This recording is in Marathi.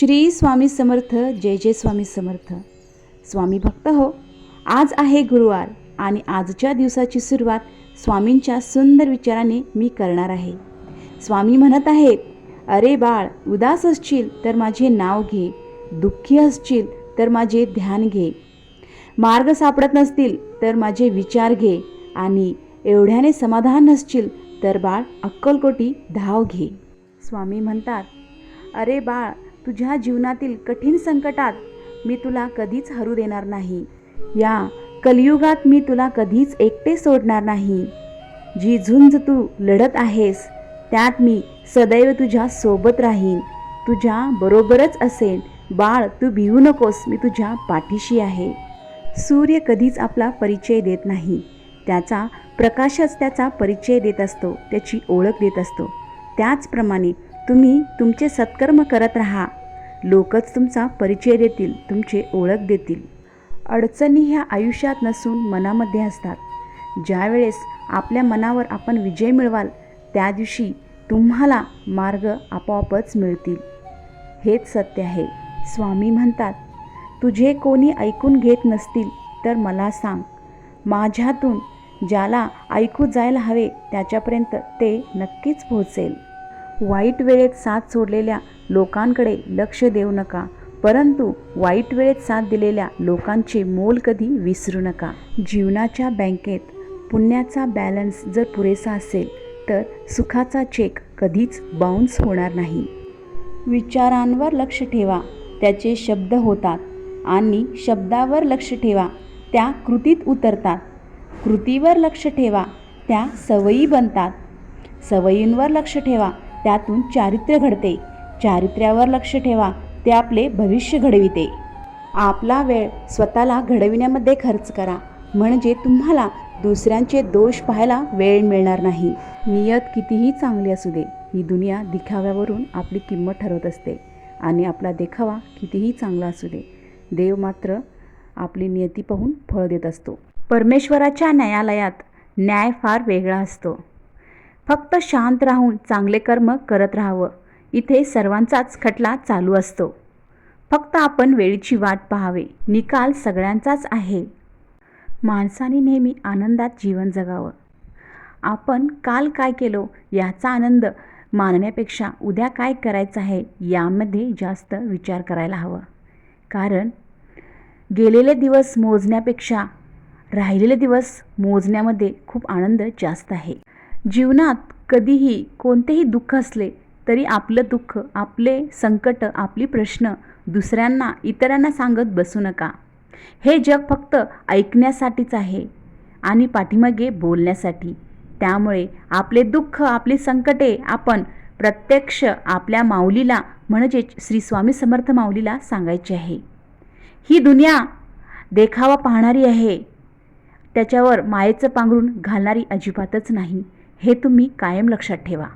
श्री स्वामी समर्थ जय जय स्वामी समर्थ. स्वामी भक्त हो आज आहे गुरुवार आणि आजच्या दिवसाची सुरुवात स्वामींच्या सुंदर विचाराने मी करणार आहे. स्वामी म्हणत आहेत अरे बाळ उदास असशील तर माझे नाव घे दुःखी असशील तर माझे ध्यान घे. मार्ग सापडत नसतील तर माझे विचार घे आणि एवढ्याने समाधान नसशील तर बाळ अक्कलकोटी धाव घे. स्वामी म्हणतात अरे बाळ तुझ्या जीवनातील कठीण संकटात मी तुला कधीच हरू देणार नाही. या कलियुगात मी तुला कधीच एकटे सोडणार नाही. जी झुंज तू लढत आहेस त्यात मी सदैव तुझ्या सोबत राहीन. तुझ्या बरोबरच असेन बाळ तू भिवू नकोस मी तुझ्या पाठीशी आहे. सूर्य कधीच आपला परिचय देत नाही. त्याचा प्रकाशच त्याचा परिचय देत असतो त्याची ओळख देत असतो. त्याचप्रमाणे तुम्ही तुमचे सत्कर्म करत राहा. लोकच तुमचा परिचय देतील तुमचे ओळख देतील. अडचणी ह्या आयुष्यात नसून मनामध्ये असतात. ज्यावेळेस आपल्या मनावर आपण विजय मिळवाल त्या दिवशी तुम्हाला मार्ग आपोआपच मिळतील. हेच सत्य आहे. स्वामी म्हणतात तुझे कोणी ऐकून घेत नसतील तर मला सांग. माझ्यातून ज्याला ऐकू जायला हवे त्याच्यापर्यंत ते नक्कीच पोहोचेल. वाईट वेळेत साथ सोडलेल्या लोकांकडे लक्ष देऊ नका परंतु वाईट वेळेत साथ दिलेल्या लोकांचे मोल कधी विसरू नका. जीवनाच्या बँकेत पुण्याचा बॅलन्स जर पुरेसा असेल तर सुखाचा चेक कधीच बाउन्स होणार नाही. विचारांवर लक्ष ठेवा त्याचे शब्द होतात आणि शब्दावर लक्ष ठेवा त्या कृतीत उतरतात. कृतीवर लक्ष ठेवा त्या सवयी बनतात. सवयींवर लक्ष ठेवा त्यातून चारित्र्य घडते. चारित्र्यावर लक्ष ठेवा. ते आपले भविष्य घडविते. आपला वेळ स्वतःला घडविण्यामध्ये खर्च करा. म्हणजे तुम्हाला दुसऱ्यांचे दोष पाहायला वेळ मिळणार नाही. नियत कितीही चांगली असू दे ही दुनिया दिखाव्यावरून आपली किंमत ठरवत असते आणि आपला देखावा कितीही चांगला असू दे देव मात्र आपली नियती पाहून फळ देत असतो. परमेश्वराच्या न्यायालयात न्याय फार वेगळा असतो. फक्त शांत राहून चांगले कर्म करत राहावं. इथे सर्वांचाच खटला चालू असतो. फक्त आपण वेळीची वाट पाहावे. निकाल सगळ्यांचाच आहे. माणसाने नेहमी आनंदात जीवन जगावं. आपण काल काय केलो याचा आनंद मानण्यापेक्षा उद्या काय करायचं आहे यामध्ये जास्त विचार करायला हवं. कारण गेलेले दिवस मोजण्यापेक्षा राहिलेले दिवस मोजण्यामध्ये खूप आनंद जास्त आहे. जीवनात कधीही कोणतेही दुःख असले तरी आपलं दुःख आपले संकट आपली प्रश्न दुसऱ्यांना इतरांना सांगत बसू नका. हे जग फक्त ऐकण्यासाठीच आहे आणि पाठीमागे बोलण्यासाठी. त्यामुळे आपले दुःख आपली संकटे आपण प्रत्यक्ष आपल्या माऊलीला म्हणजेच श्री स्वामी समर्थ माऊलीला सांगायचे आहे. ही दुनिया देखावा पाहणारी आहे. त्याच्यावर मायेचं पांघरून घालणारी अजिबातच नाही. हे तुम्ही कायम लक्षात ठेवा.